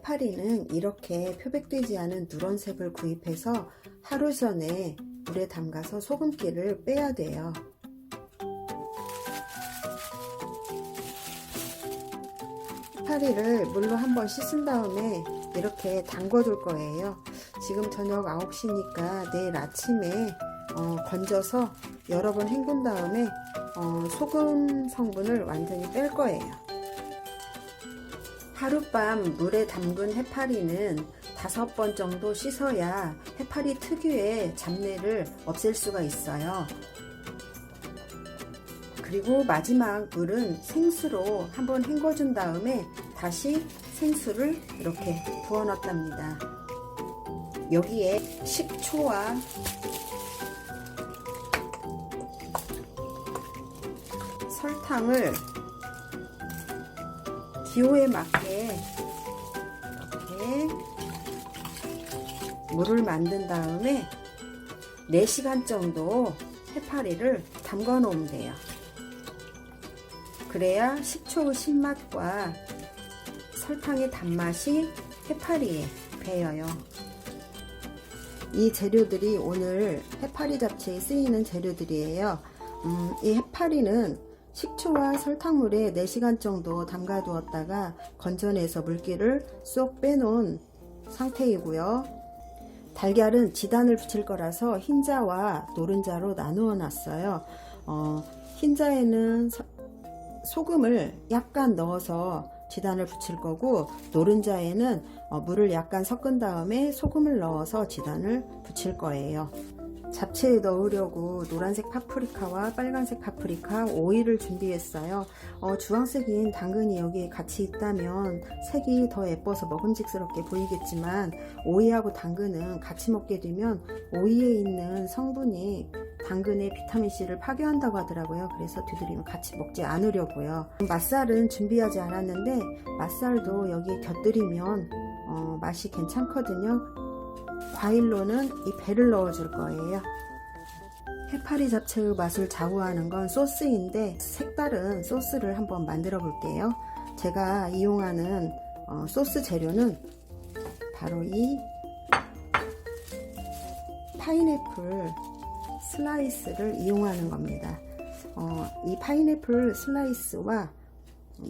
해파리는 이렇게 표백되지 않은 누런색을 구입해서 하루 전에 물에 담가서 소금기를 빼야 돼요. 해파리를 물로 한번 씻은 다음에 이렇게 담궈둘 거예요. 지금 저녁 9시니까 내일 아침에 어, 건져서 여러 번 헹군 다음에 어, 소금 성분을 완전히 뺄 거예요. 하룻밤 물에 담근 해파리는 다섯 번 정도 씻어야 해파리 특유의 잡내를 없앨 수가 있어요. 그리고 마지막 물은 생수로 한번 헹궈준 다음에 다시 생수를 이렇게 부어 넣답니다. 여기에 식초와 설탕을 기호에 맞게 이렇게 물을 만든 다음에 4시간 정도 해파리를 담가 놓으면 돼요. 그래야 식초의 신맛과 설탕의 단맛이 해파리에 배어요. 이 재료들이 오늘 해파리 잡채에 쓰이는 재료들이에요. 음, 이 해파리는 식초와 설탕물에 4시간 정도 담가 두었다가 건져내서 물기를 쏙 빼놓은 상태이고요. 달걀은 지단을 붙일 거라서 흰자와 노른자로 나누어 놨어요. 어, 흰자에는 서- 소금을 약간 넣어서 지단을 붙일 거고 노른자에는 어, 물을 약간 섞은 다음에 소금을 넣어서 지단을 붙일 거예요. 잡채에 넣으려고 노란색 파프리카와 빨간색 파프리카, 오이를 준비했어요. 어, 주황색인 당근이 여기에 같이 있다면 색이 더 예뻐서 먹음직스럽게 보이겠지만 오이하고 당근은 같이 먹게 되면 오이에 있는 성분이 당근의 비타민C를 파괴한다고 하더라고요. 그래서 두드리면 같이 먹지 않으려고요. 맛살은 준비하지 않았는데 맛살도 여기에 곁들이면 어, 맛이 괜찮거든요. 과일로는 이 배를 넣어줄 거예요. 해파리 잡채의 맛을 좌우하는 건 소스인데 색다른 소스를 한번 만들어 볼게요. 제가 이용하는 어, 소스 재료는 바로 이 파인애플 슬라이스를 이용하는 겁니다. 어, 이 파인애플 슬라이스와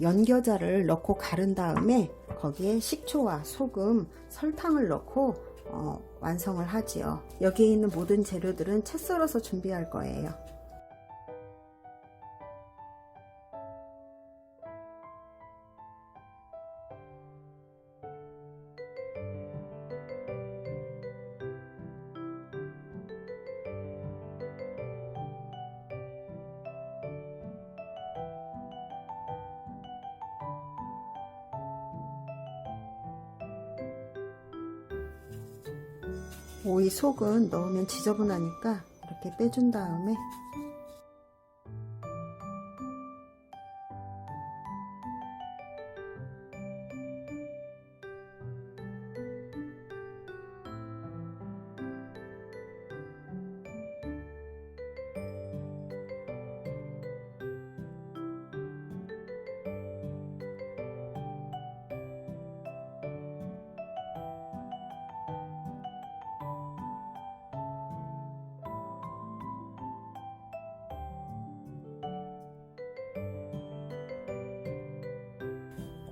연겨자를 넣고 가른 다음에 거기에 식초와 소금, 설탕을 넣고 어, 완성을 하지요. 여기에 있는 모든 재료들은 채 썰어서 준비할 거예요. 오이 속은 넣으면 지저분하니까 이렇게 빼준 다음에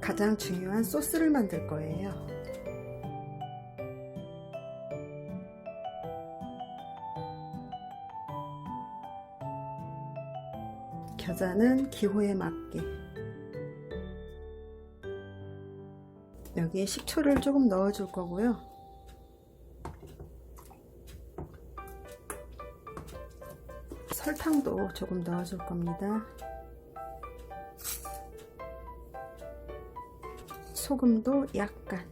가장 중요한 소스를 만들 거예요. 겨자는 기호에 맞게 여기에 식초를 조금 넣어 줄 거고요. 설탕도 조금 넣어 줄 겁니다. 소금도 약간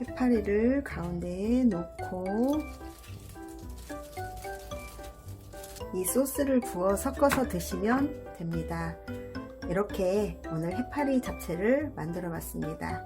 해파리를 가운데에 놓고 이 소스를 부어 섞어서 드시면 됩니다. 이렇게 오늘 해파리 잡채를 만들어 봤습니다.